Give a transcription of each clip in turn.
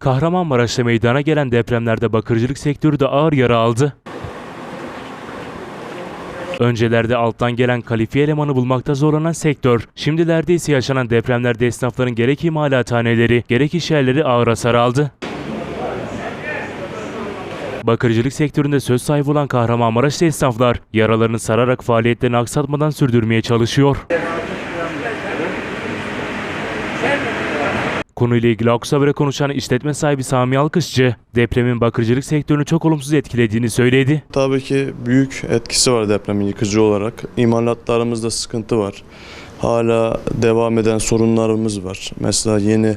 Kahramanmaraş'ta meydana gelen depremlerde bakırcılık sektörü de ağır yara aldı. Öncelerde alttan gelen kalifiye elemanı bulmakta zorlanan sektör, şimdilerde ise yaşanan depremlerde esnafların gerek imalathaneleri, gerek iş yerleri ağır hasar aldı. Bakırcılık sektöründe söz sahibi olan Kahramanmaraşlı esnaflar, yaralarını sararak faaliyetlerini aksatmadan sürdürmeye çalışıyor. Konuyla ilgili Aksu Haber'e konuşan işletme sahibi Sami Alkışçı, depremin bakırcılık sektörünü çok olumsuz etkilediğini söyledi. Tabii ki büyük etkisi var depremin yıkıcı olarak. İmalatlarımızda sıkıntı var. Hala devam eden sorunlarımız var. Mesela yeni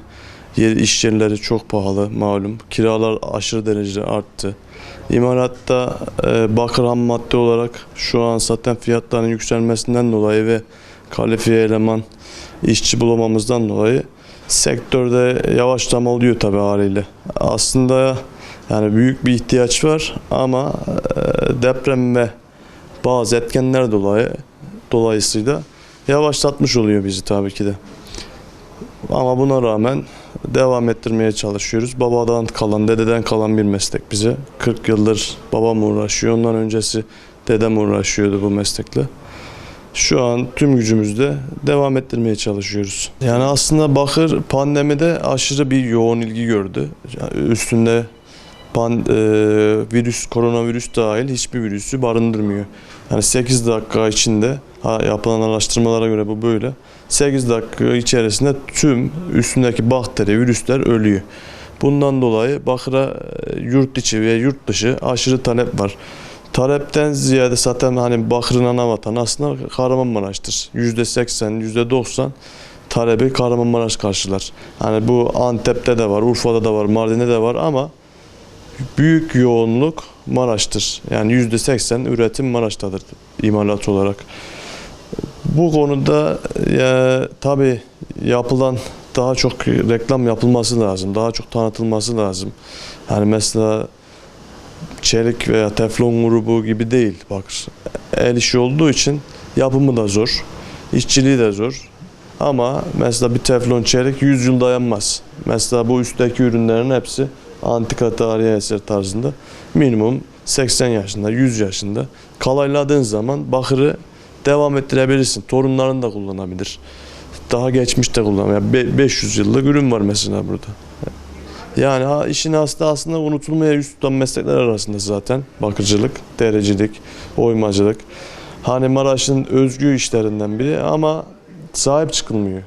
yer iş yerleri çok pahalı malum. Kiralar aşırı derecede arttı. İmalatta e, bakır ham madde olarak şu an zaten fiyatların yükselmesinden dolayı ve kalifiye eleman işçi bulamamızdan dolayı sektörde yavaşlama oluyor tabii haliyle. Aslında yani büyük bir ihtiyaç var ama e, deprem ve bazı etkenler dolayı dolayısıyla yavaşlatmış oluyor bizi tabii ki de. Ama buna rağmen devam ettirmeye çalışıyoruz. Babadan kalan, dededen kalan bir meslek bize. 40 yıldır babam uğraşıyor. Ondan öncesi dedem uğraşıyordu bu meslekle. Şu an tüm gücümüzle devam ettirmeye çalışıyoruz. Yani aslında bakır pandemide aşırı bir yoğun ilgi gördü. Yani üstünde pan, e, virüs, koronavirüs dahil hiçbir virüsü barındırmıyor. Yani 8 dakika içinde ha, yapılan araştırmalara göre bu böyle. 8 dakika içerisinde tüm üstündeki bakteri, virüsler ölüyor. Bundan dolayı bakıra e, yurt içi ve yurt dışı aşırı talep var. Talepten ziyade zaten hani Bakır'ın ana vatanı aslında Kahramanmaraş'tır. %80, %90 talebi Kahramanmaraş karşılar. Hani bu Antep'te de var, Urfa'da da var, Mardin'de de var ama büyük yoğunluk Maraş'tır. Yani %80 üretim Maraş'tadır imalat olarak. Bu konuda ya, tabii yapılan daha çok reklam yapılması lazım. Daha çok tanıtılması lazım. Yani mesela çelik veya teflon grubu gibi değil bakır. El işi olduğu için yapımı da zor. işçiliği de zor. Ama mesela bir teflon çelik 100 yıl dayanmaz. Mesela bu üstteki ürünlerin hepsi antika tarihi eser tarzında. Minimum 80 yaşında, 100 yaşında. Kalayladığın zaman bakırı devam ettirebilirsin. Torunların da kullanabilir. Daha geçmişte kullanabilir. Yani be- 500 yıllık ürün var mesela burada. Yani ha, işin aslı aslında unutulmaya yüz tutan meslekler arasında zaten. Bakıcılık, derecilik, oymacılık. Hani Maraş'ın özgü işlerinden biri ama sahip çıkılmıyor.